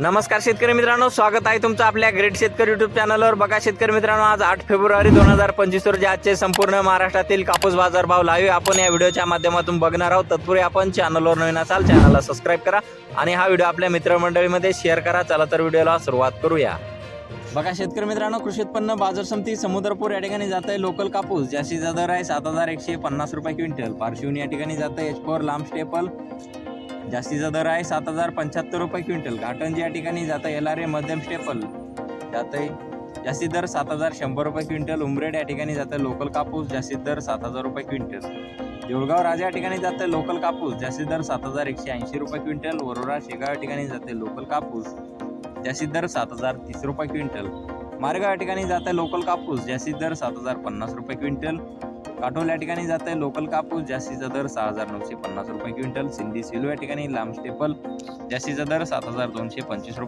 नमस्कार शेतकरी मित्रांनो स्वागत आहे तुमचं आपल्या ग्रेट शेतकरी युट्यूब चॅनलवर बघा शेतकरी मित्रांनो आज आठ फेब्रुवारी दोन हजार पंचवीस रोजी आजचे संपूर्ण महाराष्ट्रातील कापूस बाजार भाव लाईव्ह आपण या व्हिडिओच्या माध्यमातून बघणार आहोत. तत्पूर्वी आपण चॅनलवर नवीन असाल चॅनलला सबस्क्राईब करा आणि हा व्हिडिओ आपल्या मित्रमंडळीमध्ये शेअर करा. चला तर व्हिडिओला सुरुवात करूया. बघा शेतकरी मित्रांनो कृषी उत्पन्न बाजार समिती समुद्रपूर या ठिकाणी जात आहे लोकल कापूस जास्तीचा दर आहे सात हजार एकशे पन्नास रुपये क्विंटल. पार्शिवनी या ठिकाणी जात आहे एच फोर लांब स्टेपल जास्तीचा दर आहे सात हजार पंच्याहत्तर रुपये क्विंटल. काटनजी या ठिकाणी जातं एल आर ए मध्यम स्टेपल जातं आहे जास्तीत दर सात हजार शंभर रुपये क्विंटल. उमरेड या ठिकाणी जातं लोकल कापूस जास्तीत दर सात हजार रुपये क्विंटल. देऊळगाव राजा या ठिकाणी जातं आहे लोकल कापूस जास्तीत दर सात हजार एकशे ऐंशी रुपये क्विंटल. वरोरा शेगाव या ठिकाणी जाते लोकल कापूस जास्तीत दर सात हजार तीस रुपये क्विंटल. मारेगाव या ठिकाणी जातं लोकल कापूस जास्तीत दर सात हजार पन्नास रुपये क्विंटल. काटोल या ठिकाणी जात आहे. लोकल कापूस जास्तीचा दर सहा हजार नऊशे पन्नास रुपये क्विंटल. सिंधी सिलू या ठिकाणी लांब स्टेपल जास्तीचा दर सात हजार दोनशे पंचवीस रुपये.